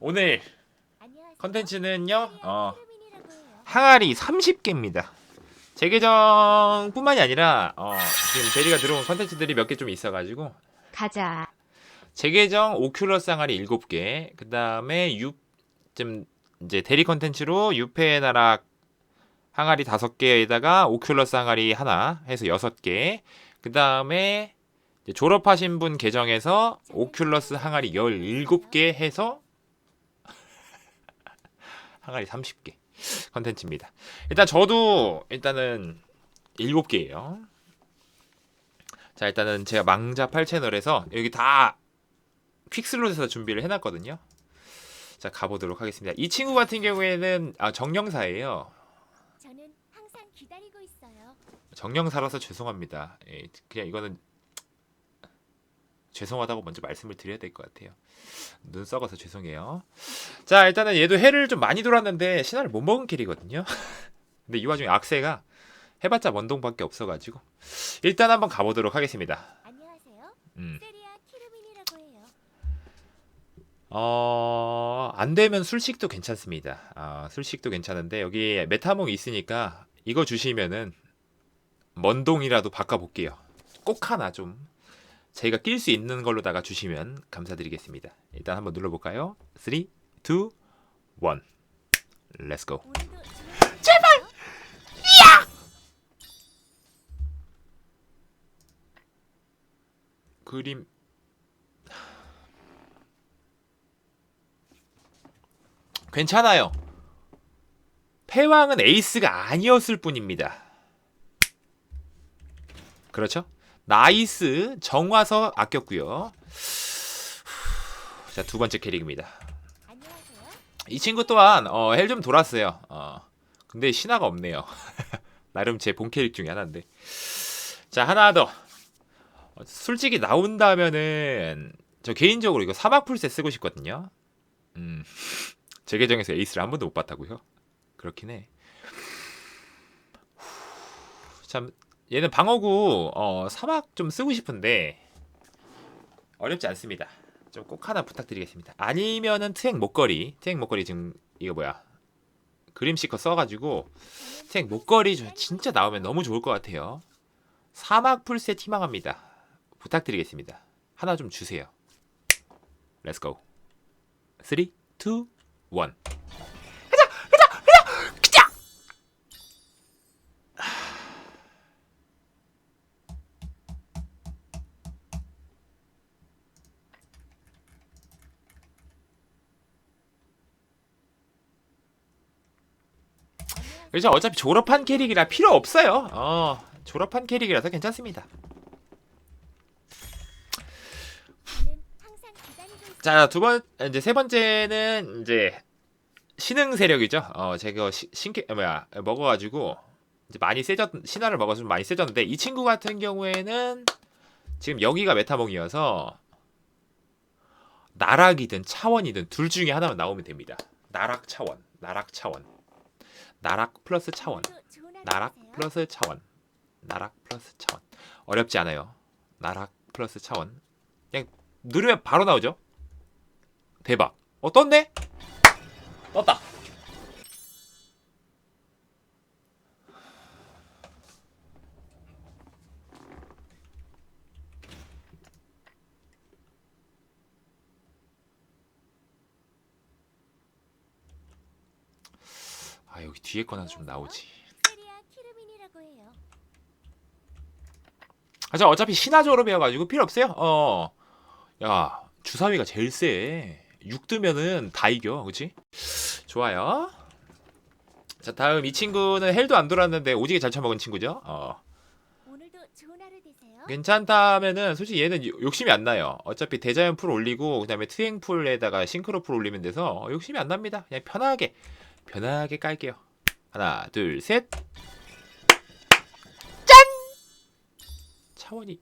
오늘. 컨텐츠는요. 어, 크루민이라고 해요. 항아리 30개입니다. 재계정 뿐만이 아니라 어, 지금 대리가 들어온 컨텐츠들이 몇 개 좀 있어가지고 가자. 재계정 오큘러스 항아리 7개, 그 다음에 좀 이제 대리 컨텐츠로 유페 나락 항아리 5개에다가 오큘러스 항아리 하나 해서 6개, 그 다음에 졸업하신 분 계정에서 오큘러스 항아리 17개 해서 항아리 30개 컨텐츠입니다. 일단 저도 일단은 7개예요. 자 일단은 제가 망자 8 채널에서 여기 다 퀵슬롯에서 준비를 해놨거든요. 자 가보도록 하겠습니다. 이 친구 같은 경우에는 아, 정령사예요. 저는 항상 기다리고 있어요. 정령사라서 죄송합니다. 예, 그냥 이거는 죄송하다고 먼저 말씀을 드려야 될 것 같아요. 눈 썩어서 죄송해요. 자 일단은 얘도 해를 좀 많이 돌았는데 신화를 못 먹은 캐리거든요. 근데 이 와중에 악세가 해봤자 원동밖에 없어가지고 일단 한번 가보도록 하겠습니다. 안녕하세요. 음. 세리아 키루민이라고 해요. 어, 안 되면 술식도 괜찮습니다. 아, 술식도 괜찮은데 여기 메타몽이 있으니까 이거 주시면은 먼동이라도 바꿔볼게요. 꼭 하나 좀 저희가 낄 수 있는 걸로다가 주시면 감사드리겠습니다. 일단 한번 눌러볼까요? 3, 2, 1 Let's go. 제발. 그림 괜찮아요. 패왕은 에이스가 아니었을 뿐입니다. 그렇죠? 나이스 정화서 아꼈고요. 자 두 번째 캐릭입니다. 이 친구 또한 어, 헬 좀 돌았어요. 어, 근데 신화가 없네요. 나름 제 본 캐릭 중에 하나인데. 자 하나 더. 어, 솔직히 나온다면은 저 개인적으로 이거 사막 풀세 쓰고 싶거든요. 음, 제 계정에서 에이스를 한 번도 못 봤다고요? 그렇긴 해. 후, 참 얘는 방어구 어, 사막 좀 쓰고 싶은데 어렵지 않습니다. 좀 꼭 하나 부탁드리겠습니다. 아니면은 트랙 목걸이, 트랙 목걸이 지금 이거 뭐야? 그림 시커 써가지고 트랙 목걸이 저 진짜 나오면 너무 좋을 것 같아요. 사막 풀셋 희망합니다. 부탁드리겠습니다. 하나 좀 주세요. Go. 3, 2, 1. 그래서 어차피 졸업한 캐릭이라 필요 없어요. 어, 졸업한 캐릭이라서 괜찮습니다. 자, 두 번, 이제 세 번째는 이제 신흥 세력이죠. 어, 제가 시, 신캐, 아, 뭐야, 먹어가지고 이제 많이 세졌, 신화를 먹어서 좀 많이 세졌는데 이 친구 같은 경우에는 지금 여기가 메타몽이어서 나락이든 차원이든 둘 중에 하나만 나오면 됩니다. 나락 차원, 나락 차원, 나락 플러스 차원. 나락. 플러스 차원. 나락 플러스 차원. 어렵지 않아요. 나락 플러스 차원. 그냥 누르면 바로 나오죠? 대박. 어 떴네 떴다 뒤에 거나 좀 나오지. 아, 저 어차피 신화 졸업이어가지고 필요 없어요. 어, 야 주사위가 제일 세. 6 뜨면은 다 이겨, 그렇지? 좋아요. 자 다음 이 친구는 헬도 안 돌았는데 오지게 잘 쳐먹은 친구죠. 어. 괜찮다면은 솔직히 얘는 요- 욕심이 안 나요. 어차피 대자연 풀 올리고 그다음에 트행 풀에다가 싱크로 풀 올리면 돼서 어, 욕심이 안 납니다. 그냥 편하게 편하게 깔게요. 하나, 둘, 셋. 짠! 차원이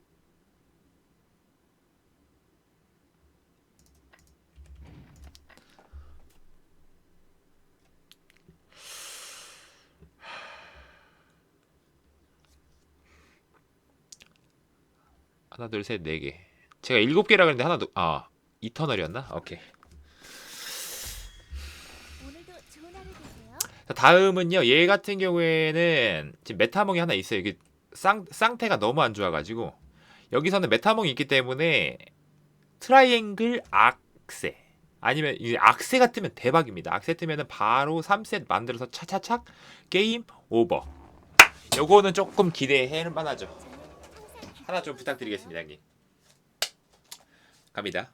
하나 둘 셋 네 개. 제가 일곱 개라 그랬는데 하나 더아 이터널이었나? 오케이. 다음은요. 얘 같은 경우에는 지금 메타몽이 하나 있어요. 이게 쌍 쌍태가 너무 안 좋아가지고 여기서는 메타몽이 있기 때문에 트라이앵글 악세 아니면 이 악세 같으면 대박입니다. 악세 뜨면은 바로 3셋 만들어서 차차착 게임 오버. 요거는 조금 기대할 만하죠. 하나 좀 부탁드리겠습니다, 형님. 갑니다.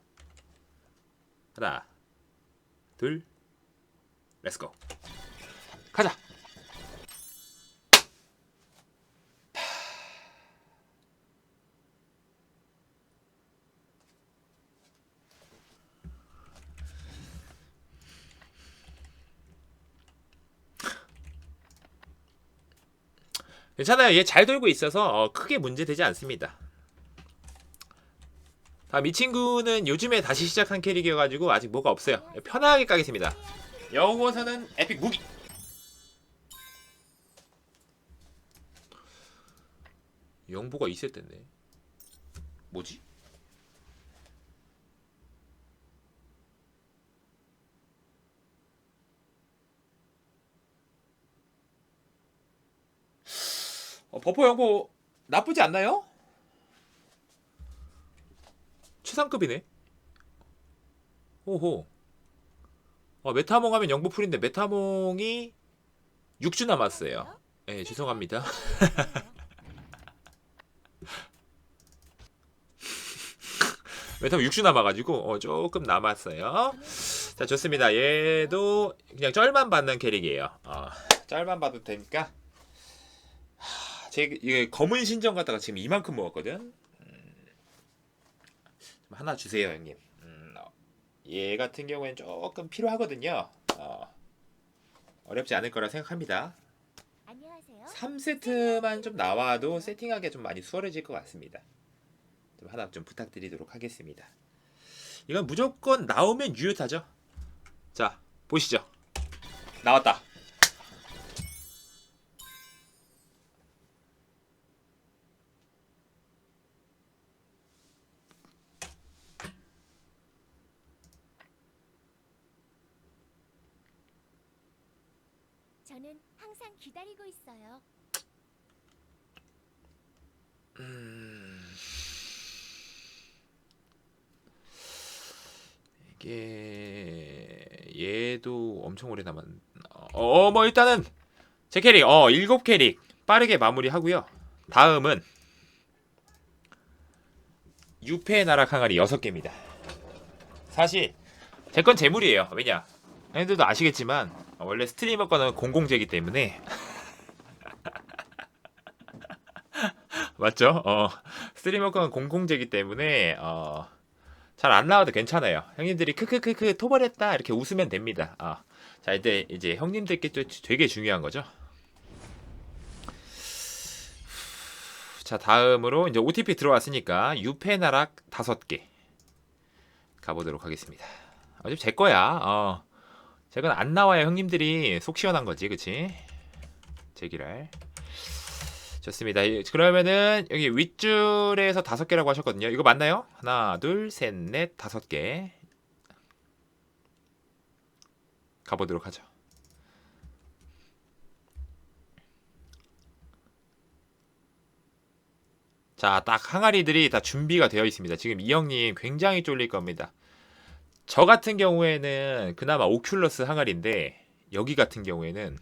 하나, 둘, 렛츠고. 가자. 괜찮아요. 얘 잘 돌고 있어서 어, 크게 문제 되지 않습니다. 다음 이 친구는 요즘에 다시 시작한 캐릭이어가지고 아직 뭐가 없어요. 편하게 까겠습니다. 여고서는 에픽 무기. 영보가 있을 텐데. 뭐지? 어, 버퍼 영보 나쁘지 않나요? 최상급이네. 오호. 어, 메타몽 하면 영보 풀인데 메타몽이 6주 남았어요. 예, 죄송합니다. 메타몽 6주 남아가지고 어, 조금 남았어요. 자, 좋습니다. 얘도 그냥 쩔만 받는 캐릭이에요. 어, 쩔만 받도 되니까. 하, 제 이게 검은 신전 갖다가 지금 이만큼 먹었거든. 좀 하나 주세요, 형님. 음, 어, 얘 같은 경우에는 조금 필요하거든요. 어, 어렵지 않을 거라 생각합니다. 안녕하세요. 3세트만 좀 나와도 세팅하기 좀 많이 수월해질 것 같습니다. 좀 하나 좀 부탁드리도록 하겠습니다. 이건 무조건 나오면 유효타죠. 자, 보시죠. 나왔다. 저는 항상 기다리고 있어요. 이게 얘도 엄청 오래 남았. 어, 뭐 일단은 제 캐릭 어 일곱 캐릭 빠르게 마무리하고요. 다음은 유패 나락 항아리 여섯 개입니다. 사실 제 건 재물이에요. 왜냐? 형님들도 아시겠지만 원래 스트리머 거는 공공재기 때문에 맞죠? 어 스트리머 거는 공공재기 때문에 어. 잘 안 나와도 괜찮아요. 형님들이 크크크크 토벌했다 이렇게 웃으면 됩니다. 아, 자 이제 이제 형님들께 또 되게 중요한 거죠. 자 다음으로 이제 OTP 들어왔으니까 유페나락 다섯 개 가보도록 하겠습니다. 어차피 제 거야. 어, 제건 안 나와야 형님들이 속 시원한 거지, 그치? 제기랄. 좋습니다. 이- 그러면은 여기 윗줄에서 다섯 개라고 하셨거든요. 이거 맞나요? 하나, 둘, 셋, 넷, 다섯 개. 가보도록 하죠. 자, 딱 항아리들이 다 준비가 되어 있습니다. 지금 이 형님 굉장히 쫄릴 겁니다. 저 같은 경우에는 그나마 오큘러스 항아리인데 여기 같은 경우에는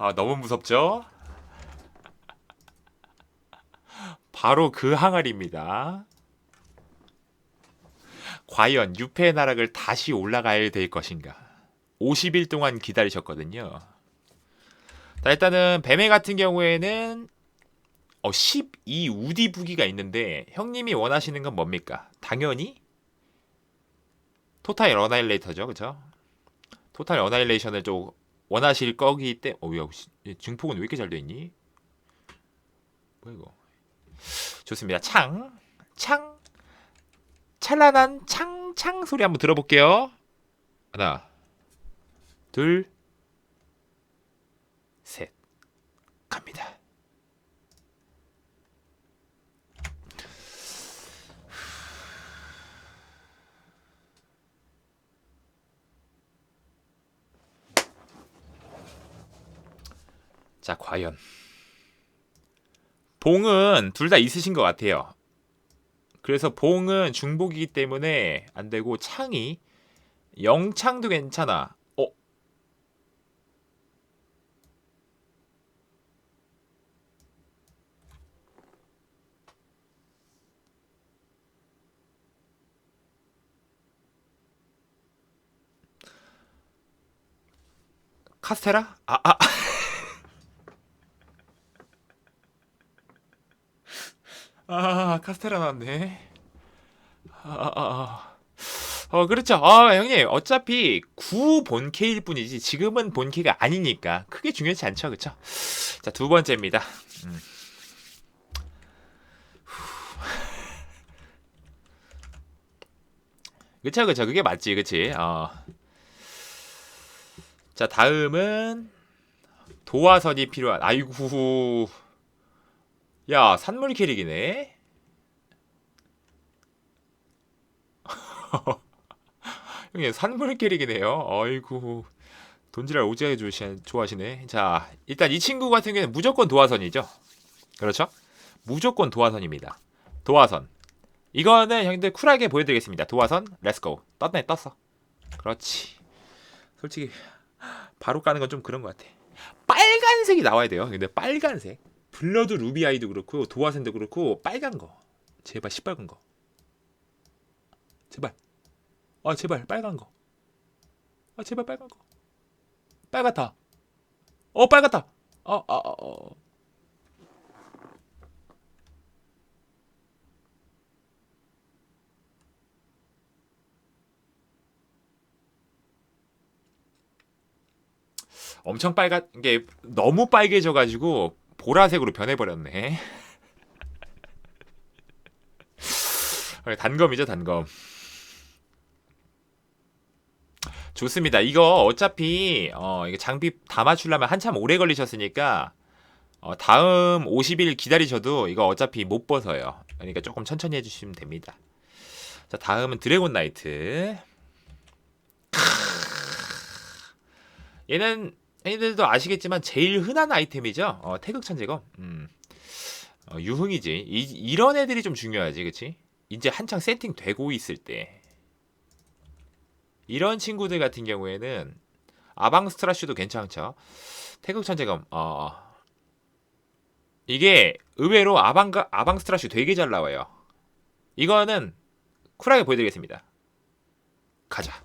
아, 너무 무섭죠? 바로 그 항아리입니다. 과연 유패의 나락을 다시 올라가야 될 것인가? 50일 동안 기다리셨거든요. 자, 일단은 뱀의 같은 경우에는 어, 12 우디 부기가 있는데 형님이 원하시는 건 뭡니까? 당연히 토탈 어나일레이터죠, 그렇죠? 토탈 어나일레이션을 좀 원하실 거기 때문에 어우야 증폭은 왜 이렇게 잘 돼 있니? 뭐야 이거? 좋습니다. 창 창 찬란한 창 창 소리 한번 들어볼게요. 하나 둘 셋. 갑니다 자 과연 봉은 둘 다 있으신 것 같아요. 그래서 봉은 중복이기 때문에 안 되고 창이 영창도 괜찮아. 어? 카스테라? 아, 아. 아, 카스테라 나왔네. 아, 아, 아. 어, 그렇죠. 아, 형님, 어차피 구 본캐일 뿐이지, 지금은 본캐가 아니니까, 크게 중요하지 않죠, 그쵸? 자, 두 번째입니다. 음. 그쵸, 그쵸. 그게 맞지, 그치? 어. 자, 다음은, 도화선이 필요한, 아이고. 야, 산물 캐릭이네? 형님 산물 캐릭이네요. 아이고 돈지랄 좋아하시- 좋아하시네. 자 일단 이 친구 같은 경우는 무조건 도화선이죠. 그렇죠? 무조건 도화선입니다. 도화선. 이거는 형님들 쿨하게 보여드리겠습니다. 도화선, 렛츠고. 떴네 떴어. 그렇지. 솔직히 바로 까는 건 좀 그런 것 같아. 빨간색이 나와야 돼요. 근데 빨간색. 블러드 루비 아이도 그렇고 도화선도 그렇고 빨간 거. 제발 시뻘건 거. 제발. 아 제발 빨간 거. 아 제발 빨간 거. 빨갛다. 어 빨갛다. 어아 아, 어, 어. 엄청 빨간 게 너무 빨개져 가지고 보라색으로 변해 버렸네. 단검이죠 단검. 좋습니다. 이거 어차피 어, 이게 장비 다 맞추려면 한참 오래 걸리셨으니까 어, 다음 50일 기다리셔도 이거 어차피 못 벗어요. 그러니까 조금 천천히 해주시면 됩니다. 자 다음은 드래곤 나이트. 얘는 얘들도 아시겠지만 제일 흔한 아이템이죠. 어, 태극 천재검. 음. 어, 유흥이지. 이, 이런 애들이 좀 중요하지, 그치? 이제 한창 세팅 되고 있을 때. 이런 친구들 같은 경우에는 아방스트라슈도 괜찮죠. 태극 천재검. 어. 이게 의외로 아방가 아방스트라슈 되게 잘 나와요. 이거는 쿨하게 보여드리겠습니다. 가자.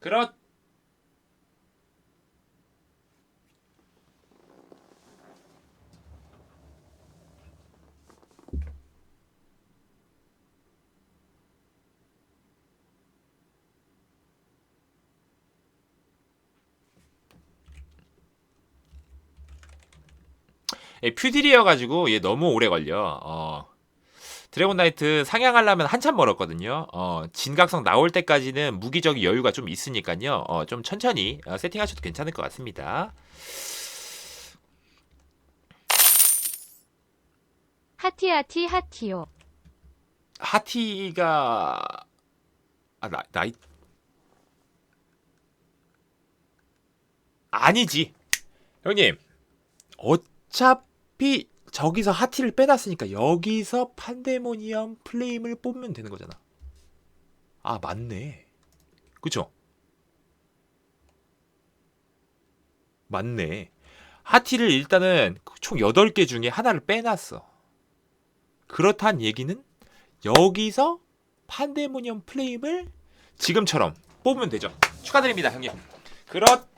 그렇. 퓨딜이어 가지고 얘 너무 오래 걸려. 어. 드래곤 나이트 상향하려면 한참 멀었거든요. 어, 진각성 나올 때까지는 무기적 여유가 좀 있으니까요. 어, 좀 천천히 어, 세팅하셔도 괜찮을 것 같습니다. 하티하티 하티요. 하티가 아 나, 나이 아니지 형님 어차피 저기서 하티를 빼놨으니까 여기서 판데모니엄 플레임을 뽑으면 되는 거잖아. 아 맞네. 그쵸? 맞네. 하티를 일단은 총 8개 중에 하나를 빼놨어. 그렇단 얘기는 여기서 판데모니엄 플레임을 지금처럼 뽑으면 되죠. 축하드립니다, 형님. 그렇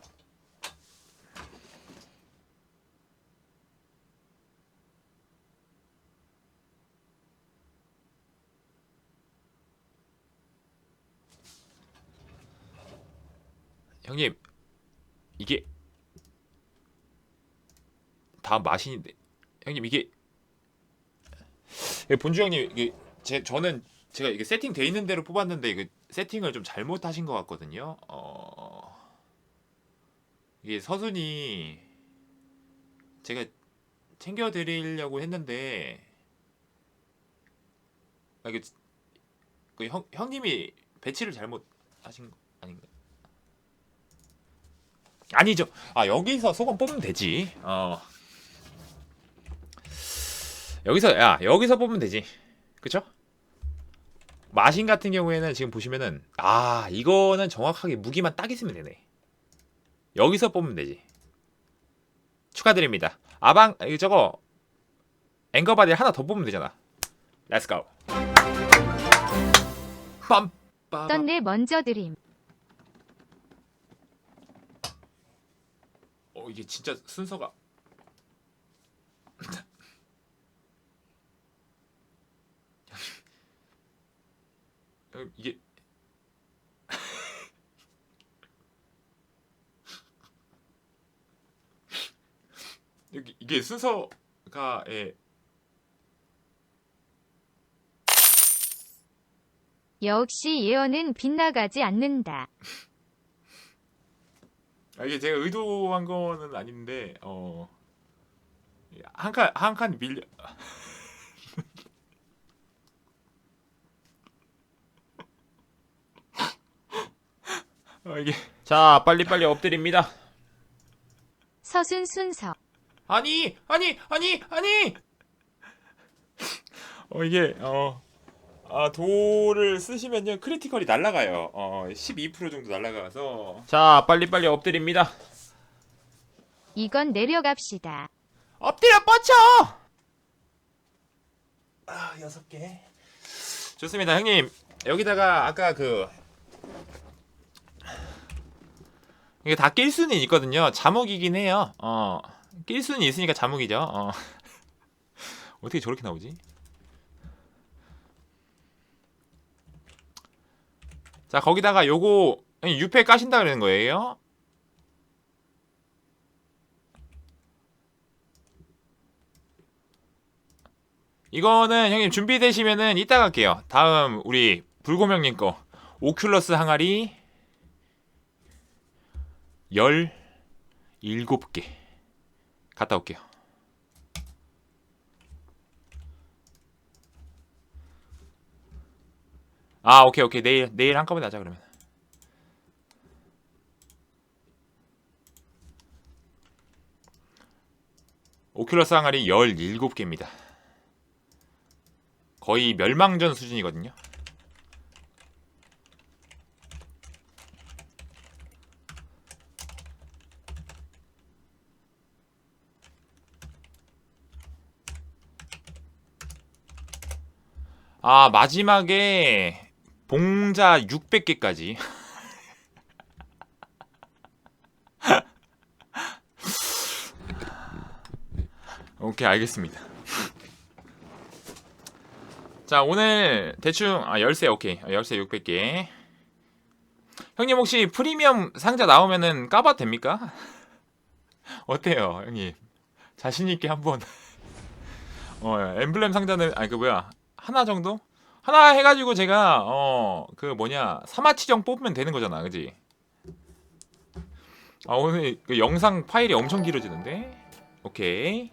형님 이게 다음 마신인데 형님 이게 예, 본주 형님 이게 제 저는 제가 이게 세팅 돼 있는 대로 뽑았는데 이게 세팅을 좀 잘못하신 것 같거든요. 어 이게 서순이 제가 챙겨 드리려고 했는데 아, 이게 그 형, 형님이 배치를 잘못 하신 거 아닌가? 아니죠. 아 여기서 소금 뽑으면 되지. 어. 여기서 야 여기서 뽑으면 되지. 그쵸? 마신 같은 경우에는 지금 보시면은 아 이거는 정확하게 무기만 딱 있으면 되네. 여기서 뽑으면 되지. 축하드립니다. 아방 이거 저거 앵거바디 하나 더 뽑으면 되잖아. 렛츠 고. 빰. 떤내 먼저 드림. 어 이게 진짜 순서가 어, 이게 여기 이게 순서가 예. 역시 예언은 빗나가지 않는다. 아, 이게 제가 의도한 거는 아닌데 어 한 칸 한 칸 밀려 아, 이게 자 빨리 빨리 엎드립니다. 서순 순서. 아니 아니 아니 아니 어 이게 어. 아 돌을 쓰시면요 크리티컬이 날라가요. 어 12% 정도 날라가서 자 빨리 빨리 엎드립니다. 이건 내려갑시다. 엎드려 뻗쳐. 아 여섯 개. 좋습니다 형님 여기다가 아까 그 이게 다 낄 수는 있거든요. 자목이긴 해요. 어 낄 수는 있으니까 자목이죠. 어 어떻게 저렇게 나오지? 자 거기다가 요거 유패 까신다 그러는 거예요. 이거는 형님 준비되시면은 이따 갈게요. 다음 우리 불고명님 거 오큘러스 항아리 17개 갔다 올게요. 아 오케이 오케이 내일 내일 한꺼번에 하자 그러면 오큘러스 항아리 17개입니다. 거의 멸망전 수준이거든요. 아 마지막에 봉자 600개까지. 오케이 알겠습니다. 자 오늘 대충 아 열쇠 오케이 아, 열쇠 600개 형님 혹시 프리미엄 상자 나오면은 까봐도 됩니까? 어때요 형님 자신 있게 한번 어 엠블렘 상자는 아니 그 뭐야 하나 정도 하나 해가지고 제가 어 그 뭐냐 사마치정 뽑으면 되는 거잖아 그지? 아 오늘 그 영상 파일이 엄청 길어지는데? 오케이